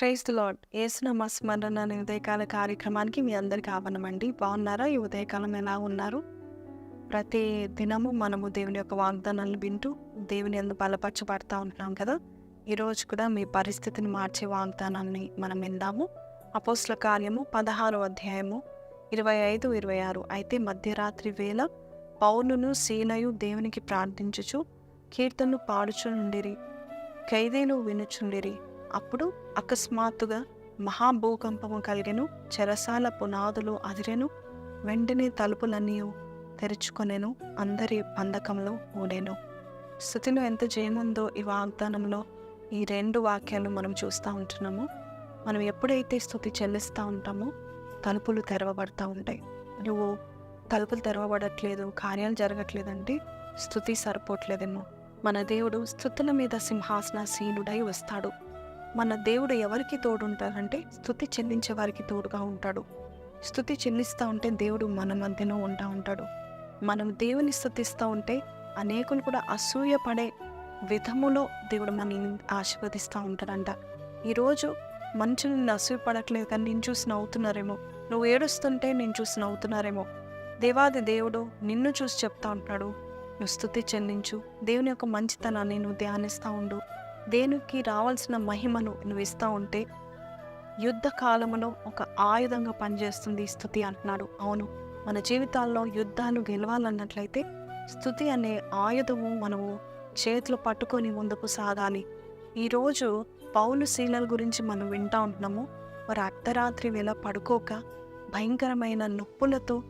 Praise the lord ఏసునామ స్మరణ అనే ఉదయకాల కార్యక్రమానికి మీ అందరికీ ఆహ్వానమండి. బాగున్నారా? ఈ ఉదయకాలం ఎలా ఉన్నారు? ప్రతి దినము మనము దేవుని యొక్క వాగ్దానాలను వింటూ దేవుని ఎందు బలపరచబడతా ఉంటున్నాం కదా? ఈరోజు కూడా మీ పరిస్థితిని మార్చే వాగ్దానాన్ని మనం విందాము. అపోస్ల కార్యము పదహారో అధ్యాయము ఇరవై ఐదు ఇరవై ఆరు. అయితే మధ్యరాత్రి వేళ పౌలును సీనయు దేవునికి ప్రార్థించుచు కీర్తనలు పాడుచుండిరి ఖైదీలు వినుచుండిరి. అప్పుడు అకస్మాత్తుగా మహాభూకంపము కలిగెను చెరసాల పునాదులు అదిరెను వెంటనే తలుపులన్నీ తెరుచుకొనెను అందరి బంధకంలో ఊడెను. స్థుతిలో ఎంత జయముందో ఈ వాగ్దానంలో ఈ రెండు వాక్యాలు మనం చూస్తూ ఉంటున్నాము. మనం ఎప్పుడైతే స్థుతి చెల్లిస్తూ ఉంటామో తలుపులు తెరవబడతా ఉంటాయి. నువ్వు తలుపులు తెరవబడట్లేదు కార్యాలు జరగట్లేదంటే స్థుతి సరిపోవట్లేదేమో మన దేవుడు స్థుతుల మీద సింహాసనాసీనుడై వస్తాడు. మన దేవుడు ఎవరికి తోడుంటారంటే స్థుతి చెల్లించే వారికి తోడుగా ఉంటాడు. స్థుతి చెల్లిస్తూ ఉంటే దేవుడు మన మధ్యన ఉంటా ఉంటాడు. మనం దేవుని స్థుతిస్తూ ఉంటే అనేకులు కూడా అసూయపడే విధములో దేవుడు మనల్ని ఆశీర్వదిస్తూ ఉంటాడంట. ఈరోజు మనుషులు నిన్ను అసూయపడట్లేదు కానీ నేను చూసి నవ్వుతున్నారేమో. నువ్వు ఏడుస్తుంటే నేను చూసి నవ్వుతున్నారేమో. దేవాది దేవుడు నిన్ను చూసి చెప్తా ఉంటున్నాడు నువ్వు స్థుతి చెల్లించు. దేవుని యొక్క మంచితనాన్ని నువ్వు ధ్యానిస్తూ ఉండు. దేనికి రావాల్సిన మహిమను నువ్వు ఇస్తూ ఉంటే యుద్ధ కాలంలో ఒక ఆయుధంగా పనిచేస్తుంది స్థుతి అంటున్నాడు. అవును మన జీవితాల్లో యుద్ధాలు గెలవాలన్నట్లయితే స్థుతి అనే ఆయుధము మనము చేతులు పట్టుకొని ముందుకు సాగాలి. ఈరోజు పౌలు శీలల గురించి మనం వింటా ఉంటున్నాము. వారు అర్ధరాత్రి వేళ పడుకోక భయంకరమైన నొప్పులతో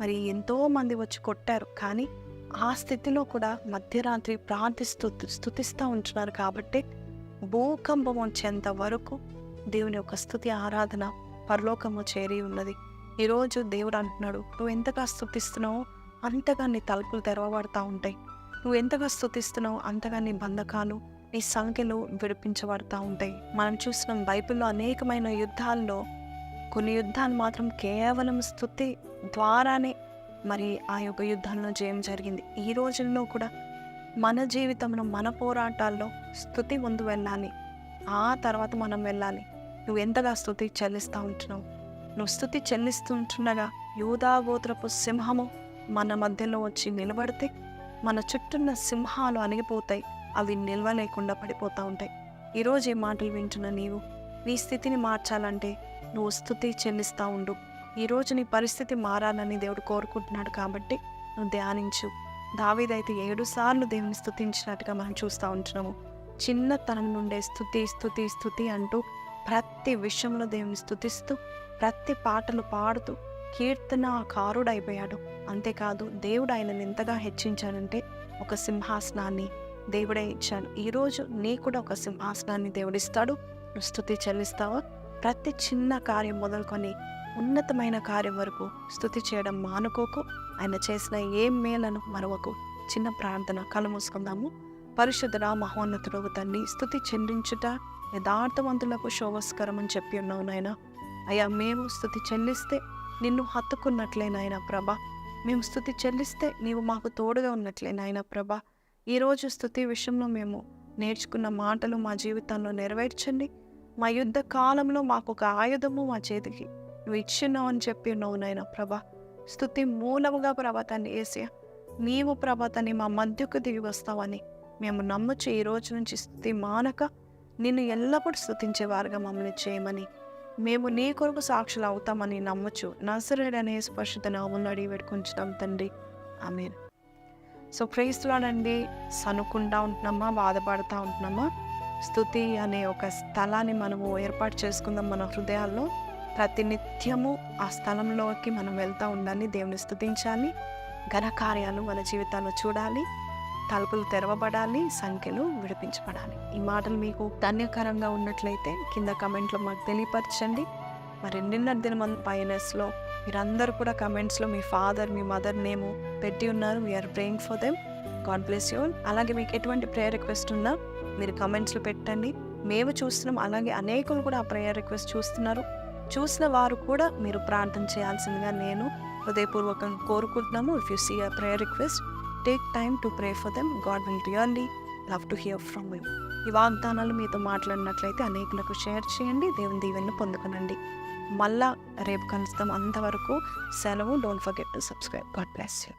మరి ఎంతోమంది వచ్చి కొట్టారు. కానీ ఆ స్థితిలో కూడా మధ్యరాత్రి ప్రార్థిస్తూ స్థుతిస్తూ ఉంటున్నారు కాబట్టి భూకంపం వచ్చేంత వరకు దేవుని యొక్క స్థుతి ఆరాధన పరలోకము చేరి ఉన్నది. ఈరోజు దేవుడు అంటున్నాడు నువ్వు ఎంతగా స్థుతిస్తున్నావో అంతగా నీ తలుపులు తెరవబడతా ఉంటాయి. నువ్వు ఎంతగా స్థుతిస్తున్నావో అంతగా నీ బంధకాలు నీ సంఖ్యలు విడిపించబడతా ఉంటాయి. మనం చూసిన బైబిల్లో అనేకమైన యుద్ధాల్లో కొన్ని యుద్ధాలు మాత్రం కేవలం స్థుతి ద్వారానే మరి ఆ యొక్క యుద్ధంలో జయం జరిగింది. ఈ రోజుల్లో కూడా మన జీవితంలో మన పోరాటాల్లో స్థుతి ముందు వెళ్ళాలి. ఆ తర్వాత మనం వెళ్ళాలి. నువ్వు ఎంతగా స్థుతి చెల్లిస్తూ ఉంటున్నావు? నువ్వు స్థుతి చెల్లిస్తుంటుండగా యూదా గోత్రపు సింహము మన మధ్యలో వచ్చి నిలబడితే మన చుట్టూన్న సింహాలు అణిగిపోతాయి. అవి నిల్వలేకుండా పడిపోతూ ఉంటాయి. ఈరోజు ఈ మాటలు వింటున్న నీవు నీ స్థితిని మార్చాలంటే నువ్వు స్థుతి చెల్లిస్తూ ఉండు. ఈరోజు నీ పరిస్థితి మారాలని దేవుడు కోరుకుంటున్నాడు కాబట్టి నువ్వు ధ్యానించు. దావీదైతే ఏడు సార్లు దేవుని స్థుతించినట్టుగా మనం చూస్తూ ఉంటున్నాము. చిన్నతనం నుండే స్థుతి స్థుతి స్థుతి అంటూ ప్రతి విషయంలో దేవుని స్థుతిస్తూ ప్రతి పాటలు పాడుతూ కీర్తన కారుడైపోయాడు అంతేకాదు దేవుడు ఆయనను ఎంతగా హెచ్చించాడంటే ఒక సింహాసనాన్ని దేవుడే ఇచ్చాడు. ఈరోజు నీ కూడా ఒక సింహాసనాన్ని దేవుడిస్తాడు. నువ్వు స్థుతి చెల్లిస్తావా? ప్రతి చిన్న కార్యం మొదలుకొని ఉన్నతమైన కార్యం వరకు స్థుతి చేయడం మానుకోకు. ఆయన చేసిన ఏ మేలను మరవకు. చిన్న ప్రార్థన కళ్ళు మూసుకుందాము. పరిశుద్ధుడ మహోన్నతుడు తండ్రి స్థుతి చెల్లించుట యథార్థవంతులకు శోభస్కరం అని చెప్పి ఉన్నావు నాయన. అయ్యా మేము స్థుతి చెల్లిస్తే నిన్ను హత్తుకున్నట్లే నాయన ప్రభ. మేము స్థుతి చెల్లిస్తే నీవు మాకు తోడుగా ఉన్నట్లే నాయన ప్రభ. ఈరోజు స్థుతి విషయంలో మేము నేర్చుకున్న మాటలు మా జీవితంలో నెరవేర్చండి. మా యుద్ధ కాలంలో మాకు ఒక ఆయుధము మా చేతికి నువ్వు ఇచ్చినావు అని చెప్పి ఉన్నావు నాయన ప్రభ. స్థుతి మూలముగా ప్రభాతాన్ని వేసే నీవు ప్రభాతాన్ని మా మధ్యకు దిగి వస్తావని మేము నమ్మచ్చు ఈ రోజు నుంచి స్థుతి మానక నిన్ను ఎల్లప్పుడూ స్థుతించేవారుగా మమ్మల్ని చేయమని మేము నీ కొరకు సాక్షులు అవుతామని నమ్మచ్చు నసరుడు అనే స్పర్శత నామంలో అడిగి పెట్టుకుంటాం తండ్రి. ఆమె సో ప్రేస్తులాడండి సనుకుంటా ఉంటున్నామా బాధపడుతూ ఉంటున్నామా? స్థుతి అనే ఒక స్థలాన్ని మనము ఏర్పాటు చేసుకుందాం మన హృదయాల్లో. ప్రతినిత్యము ఆ స్థలంలోకి మనం వెళ్తూ ఉండాలి దేవుని స్థుతించాలి. ఘనకార్యాలు మన జీవితాల్లో చూడాలి. తలుపులు తెరవబడాలి సంఖ్యలు విడిపించబడాలి. ఈ మాటలు మీకు ధన్యకరంగా ఉన్నట్లయితే కింద కమెంట్లో మాకు తెలియపరచండి. మరి నిన్న దినమంత పైనస్లో మీరందరూ కూడా కమెంట్స్లో మీ ఫాదర్ మీ మదర్ నేము పెట్టి ఉన్నారు. We're praying for them God bless you అలాగే మీకు ఎటువంటి ప్రేయర్ రిక్వెస్ట్ ఉన్నా మీరు కమెంట్స్లో పెట్టండి. మేము చూస్తున్నాం. అలాగే అనేకులు కూడా ఆ ప్రేయర్ రిక్వెస్ట్ చూస్తున్నారు. చూసిన వారు కూడా మీరు ప్రార్థన చేయాల్సిందిగా నేను హృదయపూర్వకంగా కోరుకుంటున్నాము. If you see a prayer request take time to pray for them God will really love to hear from you ఈ వాగ్దానాలు మీతో మాట్లాడినట్లయితే అనేకులకు షేర్ చేయండి. దేవుని దీవెన్ని పొందుకునండి. మళ్ళా రేపు కలుస్తాం అంతవరకు. సెలవు. Don't forget to subscribe God bless you